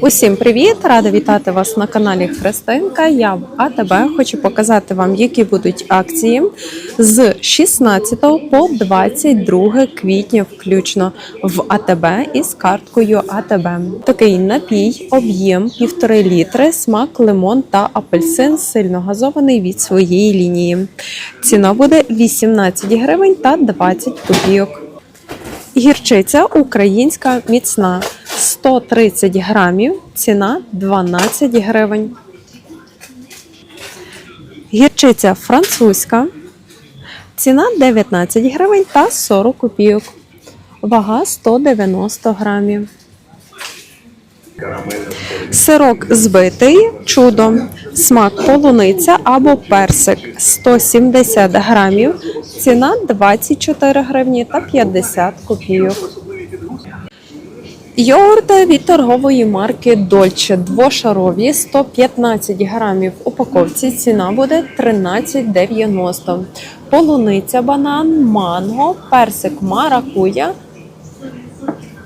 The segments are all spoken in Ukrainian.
Усім привіт! Рада вітати вас на каналі Христинка. Я в АТБ хочу показати вам, які будуть акції з 16 по 22 квітня, включно в АТБ із карткою АТБ. Такий напій, об'єм 1,5 літри, смак лимон та апельсин, сильно газований від своєї лінії. Ціна буде 18 гривень та 20 копійок. Гірчиця українська міцна 130 грамів, ціна 12 гривень. Гірчиця французька, ціна 19 гривень та 40 копійок. Вага 190 грамів. Сирок збитий, чудо, смак полуниця або персик 170 грамів, ціна 24 гривні та 50 копійок. Йогурти від торгової марки Дольче двошарові 115 грамів в упаковці. Ціна буде 13,90. Полуниця, банан, манго, персик маракуя.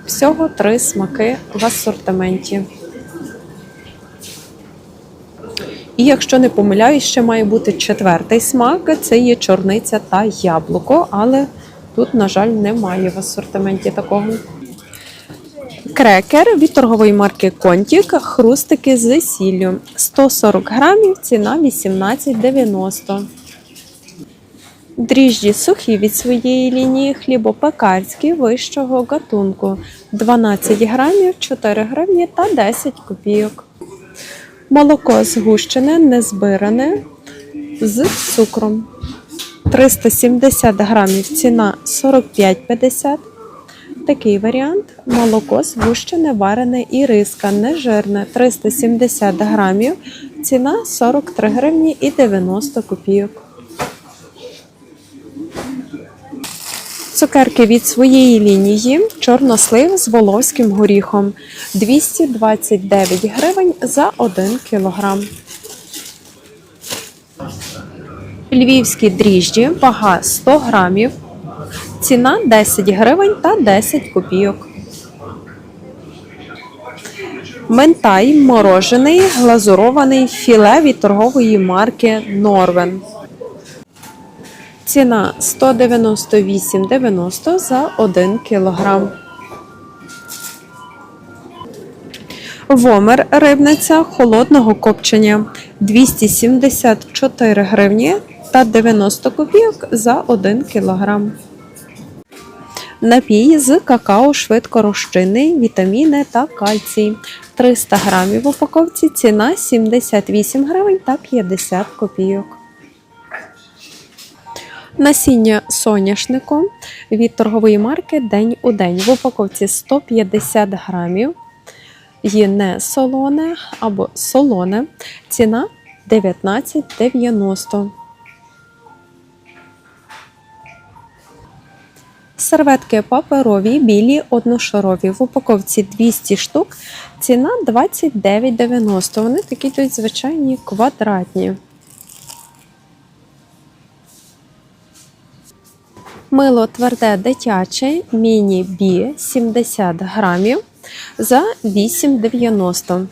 Всього три смаки в асортименті. І якщо не помиляюсь, ще має бути четвертий смак це є чорниця та яблуко, але тут, на жаль, немає в асортименті такого. Крекер від торгової марки Контік, хрустики з сіллю. 140 грамів, ціна 18,90. Дріжджі сухі від своєї лінії, хлібопекарські вищого гатунку. 12 грамів, 4 гривні та 10 копійок. Молоко згущене, незбиране з цукром. 370 грамів, ціна 45,50. Такий варіант. Молоко згущене, варене і риска. Нежирне 370 грамів, ціна 43 гривні і 90 копійок. Цукерки від своєї лінії. Чорнослив з волоським горіхом. 229 гривень за 1 кілограм. Львівські дріжджі, вага 100 грамів, ціна 10 гривень та 10 копійок. Ментай морожений глазурований філе від торгової марки Норвен. Ціна 198,90 за 1 кілограм. Вомер рибниця холодного копчення 274 гривні та 90 копійок за 1 кілограм. Напій з какао швидкорозчинний, вітаміни та кальцій. 300 грамів в упаковці, ціна 78 гривень та 50 копійок. Насіння соняшнику від торгової марки День у день. В упаковці 150 грамів. Є не солоне або солоне. Ціна 19,90. Серветки паперові, білі, одношарові. В упаковці 200 штук. Ціна 29,90. Вони такі тут звичайні квадратні. Мило тверде дитяче міні-бі 70 грамів за 8,90.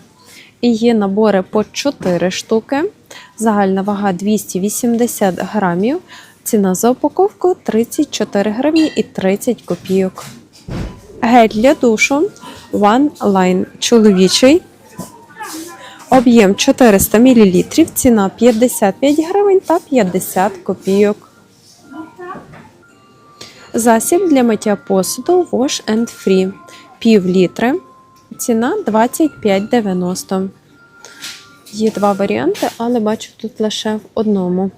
І є набори по 4 штуки. Загальна вага 280 грамів. Ціна за упаковку 34 гривні і 30 копійок. Гель для душу One Line чоловічий. Об'єм 400 мл. Ціна 55 гривень та 50 копійок. Засіб для миття посуду Wash and Free. Пів літри. Ціна 25,90. Є два варіанти, але бачу тут лише в одному.